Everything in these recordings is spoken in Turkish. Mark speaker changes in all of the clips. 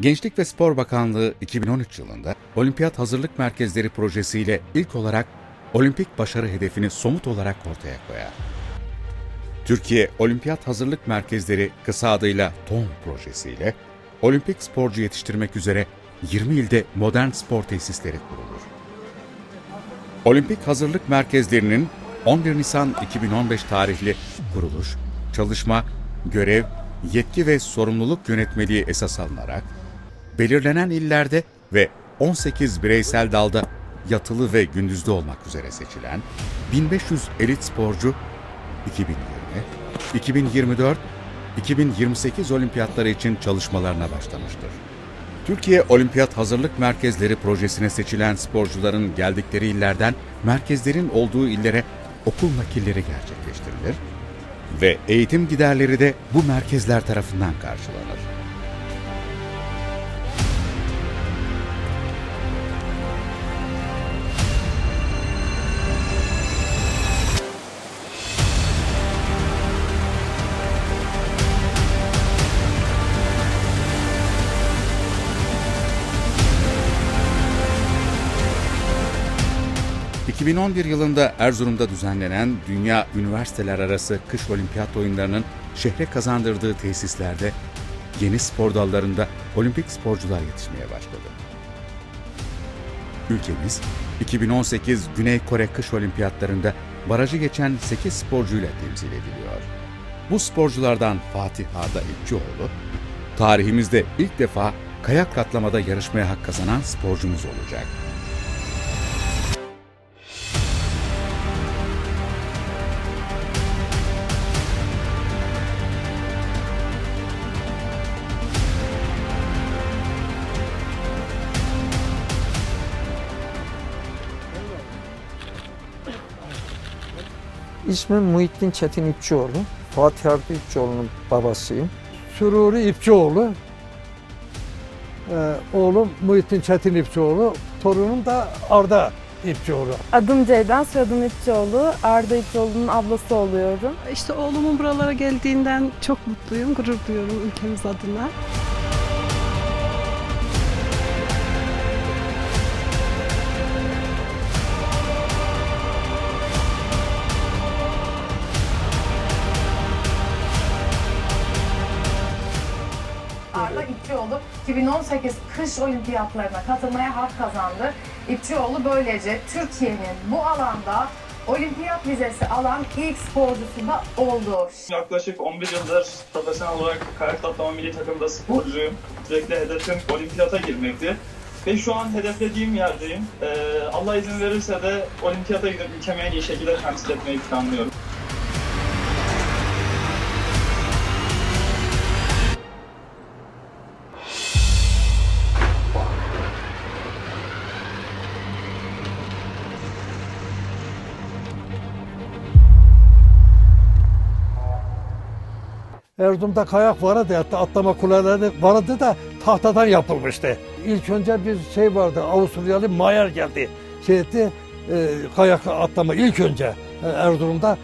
Speaker 1: Gençlik ve Spor Bakanlığı 2013 yılında Olimpiyat Hazırlık Merkezleri projesiyle ilk olarak olimpik başarı hedefini somut olarak ortaya koyar. Türkiye Olimpiyat Hazırlık Merkezleri kısa adıyla TOM projesiyle olimpik sporcu yetiştirmek üzere 20 ilde modern spor tesisleri kurulur. Olimpik Hazırlık Merkezlerinin 11 Nisan 2015 tarihli kuruluş, çalışma, görev, yetki ve sorumluluk yönetmeliği esas alınarak belirlenen illerde ve 18 bireysel dalda yatılı ve gündüzde olmak üzere seçilen 1500 elit sporcu 2020, 2024, 2028 olimpiyatları için çalışmalarına başlamıştır. Türkiye Olimpiyat Hazırlık Merkezleri projesine seçilen sporcuların geldikleri illerden merkezlerin olduğu illere okul nakilleri gerçekleştirilir ve eğitim giderleri de bu merkezler tarafından karşılanır. 2011 yılında Erzurum'da düzenlenen Dünya Üniversiteler Arası Kış Olimpiyat Oyunları'nın şehre kazandırdığı tesislerde yeni spor dallarında olimpik sporcular yetişmeye başladı. Ülkemiz 2018 Güney Kore Kış Olimpiyatlarında barajı geçen 8 sporcuyla temsil ediliyor. Bu sporculardan Fatih Arda İpçioğlu, tarihimizde ilk defa kayak katlamada yarışmaya hak kazanan sporcumuz olacak.
Speaker 2: İsmim Muhittin Çetin İpçioğlu. Fatih Arda İpçioğlu'nun babasıyım.
Speaker 3: Sururi İpçioğlu. Ee, oğlum Muhittin Çetin İpçioğlu. Torunum da Arda İpçioğlu.
Speaker 4: Adım Ceydan, soyadım İpçioğlu. Arda İpçioğlu'nun ablası oluyorum.
Speaker 5: İşte oğlumun buralara geldiğinden çok mutluyum, gurur duyuyorum ülkemiz adına.
Speaker 6: Arda İpçioğlu 2018 kış olimpiyatlarına katılmaya hak kazandı. İpçioğlu böylece Türkiye'nin bu alanda olimpiyat vizesi alan ilk sporcusu da oldu.
Speaker 7: Yaklaşık 11 yıldır profesyonel olarak kayak atlama milli takımda sporcuyum. Sürekli hedefim olimpiyata girmekti. Ve şu an hedeflediğim yerdeyim. Ee, Allah izin verirse de olimpiyata gidip ülkemi en iyi şekilde temsil etmeyi planlıyorum.
Speaker 3: Erzurum'da kayak vardı hatta atlama kuleleri vardı da tahtadan yapılmıştı. İlk önce bir şey vardı Avusturyalı Mayer geldi. Şey etti e, kayak atlama ilk önce e, Erzurum'da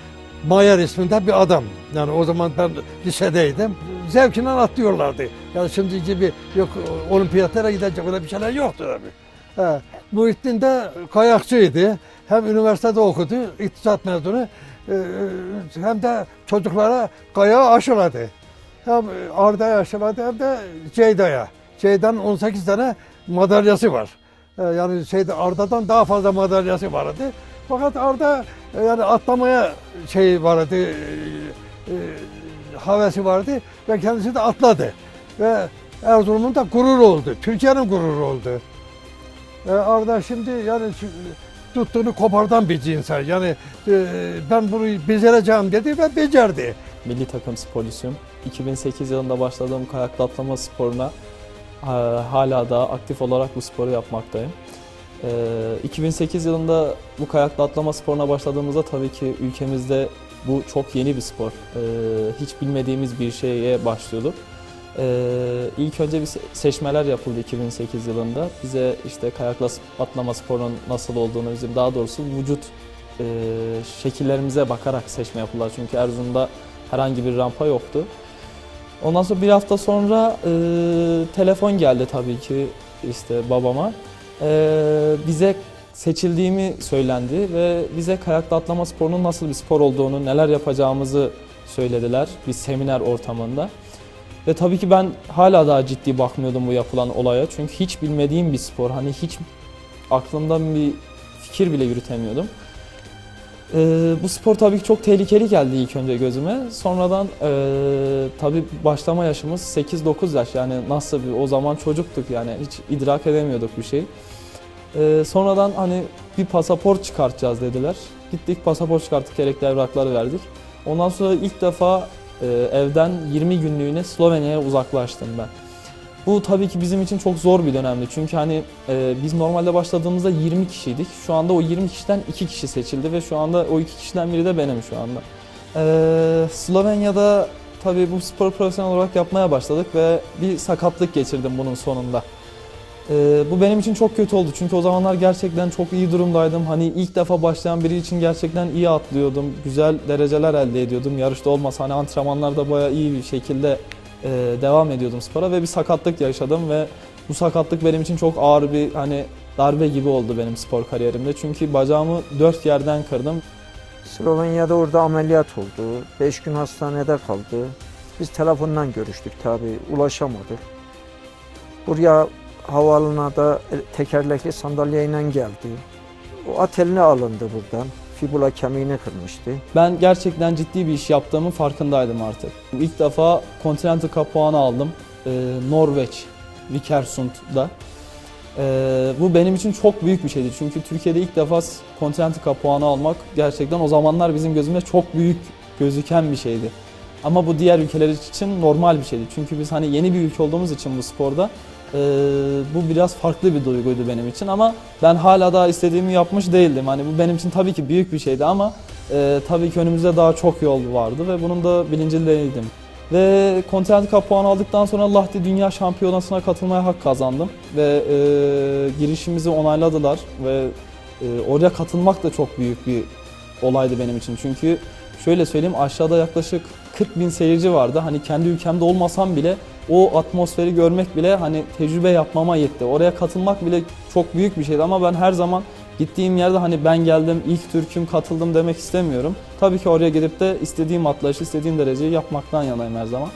Speaker 3: Mayer isminde bir adam. Yani o zaman ben lisedeydim. Zevkine atlıyorlardı. Yani şimdi gibi yok olimpiyatlara gidecek öyle bir şeyler yoktu tabii. He. Muhittin de kayakçıydı. Hem üniversitede okudu, iktisat mezunu. Ee, hem de çocuklara kayağı aşıladı. Hem Arda'ya aşıladı hem de Ceyda'ya. Ceyda'nın 18 tane madalyası var. Ee, yani şeyde Arda'dan daha fazla madalyası vardı. Fakat Arda e, yani atlamaya şey vardı, e, e, havesi vardı ve kendisi de atladı. Ve Erzurum'un da gurur oldu, Türkiye'nin gururu oldu. E, Arda şimdi yani tuttuğunu kopardan bir insan. Yani e, ben bunu becereceğim dedi ve becerdi.
Speaker 8: milli takım sporcusuyum. 2008 yılında başladığım kayaklı atlama sporuna e, hala da aktif olarak bu sporu yapmaktayım. E, 2008 yılında bu kayaklı atlama sporuna başladığımızda tabii ki ülkemizde bu çok yeni bir spor. Hiç bilmediğimiz bir şeye başlıyorduk. E, ilk önce bir se- seçmeler yapıldı 2008 yılında. Bize işte kayakla atlama sporunun nasıl olduğunu bizim daha doğrusu vücut e, şekillerimize bakarak seçme yapıldılar. Çünkü Erzurum'da herhangi bir rampa yoktu. Ondan sonra bir hafta sonra e, telefon geldi tabii ki işte babama. E, bize seçildiğimi söylendi ve bize kayakta atlama sporunun nasıl bir spor olduğunu, neler yapacağımızı söylediler bir seminer ortamında. Ve tabii ki ben hala daha ciddi bakmıyordum bu yapılan olaya. Çünkü hiç bilmediğim bir spor. Hani hiç aklımdan bir fikir bile yürütemiyordum. Ee, bu spor tabii ki çok tehlikeli geldi ilk önce gözüme. Sonradan ee, tabii başlama yaşımız 8-9 yaş yani nasıl bir o zaman çocuktuk yani hiç idrak edemiyorduk bir şey. Ee, sonradan hani bir pasaport çıkartacağız dediler. Gittik pasaport çıkarttık gerekli evrakları verdik. Ondan sonra ilk defa e, evden 20 günlüğüne Slovenya'ya uzaklaştım ben. Bu tabii ki bizim için çok zor bir dönemdi. Çünkü hani e, biz normalde başladığımızda 20 kişiydik. Şu anda o 20 kişiden 2 kişi seçildi ve şu anda o 2 kişiden biri de benim şu anda. E, Slovenya'da tabii bu spor profesyonel olarak yapmaya başladık ve bir sakatlık geçirdim bunun sonunda. E, bu benim için çok kötü oldu çünkü o zamanlar gerçekten çok iyi durumdaydım. Hani ilk defa başlayan biri için gerçekten iyi atlıyordum. Güzel dereceler elde ediyordum. Yarışta olmasa hani antrenmanlarda bayağı iyi bir şekilde e, devam ediyordum spora ve bir sakatlık yaşadım ve bu sakatlık benim için çok ağır bir hani darbe gibi oldu benim spor kariyerimde. Çünkü bacağımı dört yerden kırdım.
Speaker 2: Slovenya'da orada ameliyat oldu. 5 gün hastanede kaldı. Biz telefondan görüştük tabii. Ulaşamadık. Buraya havaalanına da tekerlekli sandalyeyle geldi. O ateline alındı buradan. Fibula kemiğini kırmıştı.
Speaker 8: Ben gerçekten ciddi bir iş yaptığımın farkındaydım artık. İlk defa Continental Cup puanı aldım. Ee, Norveç, Vikersund'da. Ee, bu benim için çok büyük bir şeydi. Çünkü Türkiye'de ilk defa Continental Cup puanı almak gerçekten o zamanlar bizim gözümüzde çok büyük gözüken bir şeydi. Ama bu diğer ülkeler için normal bir şeydi. Çünkü biz hani yeni bir ülke olduğumuz için bu sporda e, bu biraz farklı bir duyguydu benim için ama ben hala daha istediğimi yapmış değildim. Hani bu benim için tabii ki büyük bir şeydi ama e, tabii ki önümüzde daha çok yol vardı ve bunun da bilincindeydim. Ve Continental Cup puan aldıktan sonra Lahti Dünya Şampiyonası'na katılmaya hak kazandım ve e, girişimizi onayladılar ve e, oraya katılmak da çok büyük bir olaydı benim için. Çünkü şöyle söyleyeyim aşağıda yaklaşık 40 bin seyirci vardı. Hani kendi ülkemde olmasam bile o atmosferi görmek bile hani tecrübe yapmama yetti. Oraya katılmak bile çok büyük bir şeydi ama ben her zaman gittiğim yerde hani ben geldim ilk Türk'üm katıldım demek istemiyorum. Tabii ki oraya gidip de istediğim atlayışı istediğim dereceyi yapmaktan yanayım her zaman.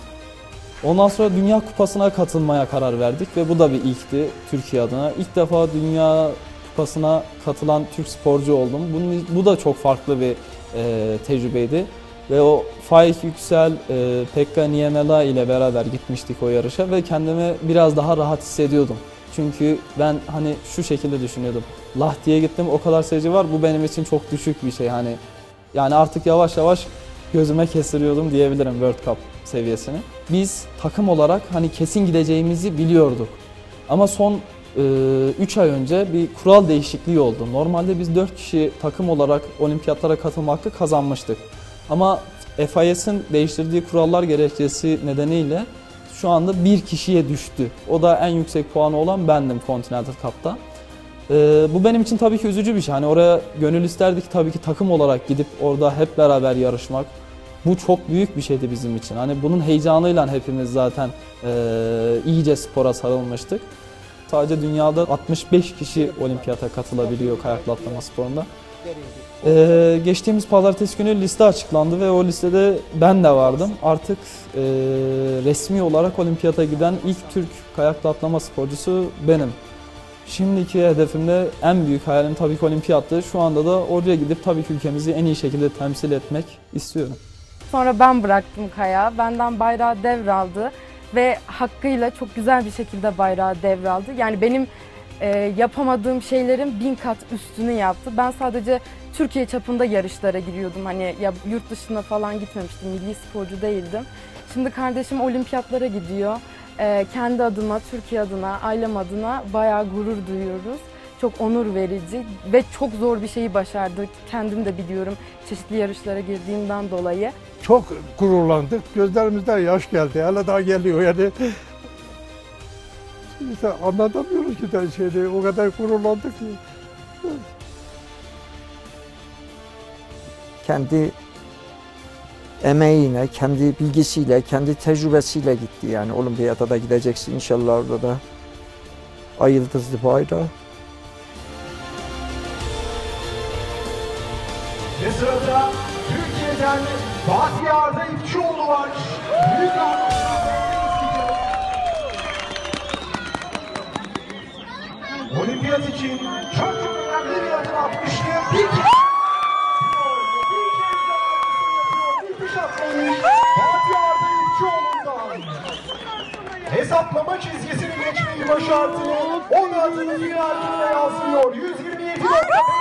Speaker 8: Ondan sonra Dünya Kupası'na katılmaya karar verdik ve bu da bir ilkti Türkiye adına. İlk defa Dünya Kupası'na katılan Türk sporcu oldum. Bunun, bu da çok farklı bir e, tecrübeydi. Ve o Faik Yüksel, e, Pekka Niemela ile beraber gitmiştik o yarışa ve kendimi biraz daha rahat hissediyordum. Çünkü ben hani şu şekilde düşünüyordum. Lahti'ye gittim o kadar seyirci var bu benim için çok düşük bir şey hani. Yani artık yavaş yavaş gözüme kestiriyordum diyebilirim World Cup seviyesini. Biz takım olarak hani kesin gideceğimizi biliyorduk. Ama son 3 ay önce bir kural değişikliği oldu. Normalde biz 4 kişi takım olarak olimpiyatlara katılma hakkı kazanmıştık. Ama FIS'in değiştirdiği kurallar gerekçesi nedeniyle şu anda bir kişiye düştü. O da en yüksek puanı olan bendim Continental Cup'ta. Ee, bu benim için tabii ki üzücü bir şey. Hani oraya gönül isterdik tabii ki takım olarak gidip orada hep beraber yarışmak. Bu çok büyük bir şeydi bizim için. Hani bunun heyecanıyla hepimiz zaten e, iyice spora sarılmıştık. Sadece dünyada 65 kişi olimpiyata katılabiliyor kayaklı atlama sporunda. Ee, geçtiğimiz pazartesi günü liste açıklandı ve o listede ben de vardım. Artık e, resmi olarak olimpiyata giden ilk Türk kayaklı atlama sporcusu benim. Şimdiki hedefimde en büyük hayalim tabii ki olimpiyattı. Şu anda da oraya gidip tabii ki ülkemizi en iyi şekilde temsil etmek istiyorum.
Speaker 4: Sonra ben bıraktım kayağı. Benden bayrağı devraldı ve hakkıyla çok güzel bir şekilde bayrağı devraldı. Yani benim e, yapamadığım şeylerin bin kat üstünü yaptı. Ben sadece Türkiye çapında yarışlara giriyordum. Hani ya yurt dışına falan gitmemiştim. Milli sporcu değildim. Şimdi kardeşim olimpiyatlara gidiyor. E, kendi adıma, Türkiye adına, ailem adına bayağı gurur duyuyoruz. Çok onur verici ve çok zor bir şeyi başardı. Kendim de biliyorum çeşitli yarışlara girdiğimden dolayı.
Speaker 3: Çok gururlandık. Gözlerimizden yaş geldi. Hala daha geliyor yani. İşte anlatamıyoruz ki de şeyde o kadar gururlandık ki.
Speaker 2: Kendi emeğiyle, kendi bilgisiyle, kendi tecrübesiyle gitti yani olimpiyata da gideceksin inşallah orada da ay yıldızlı bayrağı.
Speaker 9: Ve sırada Türkiye'den Fatih Arda İpçioğlu var. Büyük Olimpiyat için çok çok önemli bir adım atmıştı. Bir kez bir kez daha yapıyor. Atlayış Fatih Arda İpçioğlu'ndan. Hesaplama çizgisini geçmeyi başardı. 16. final turuna yansıyor. 127.5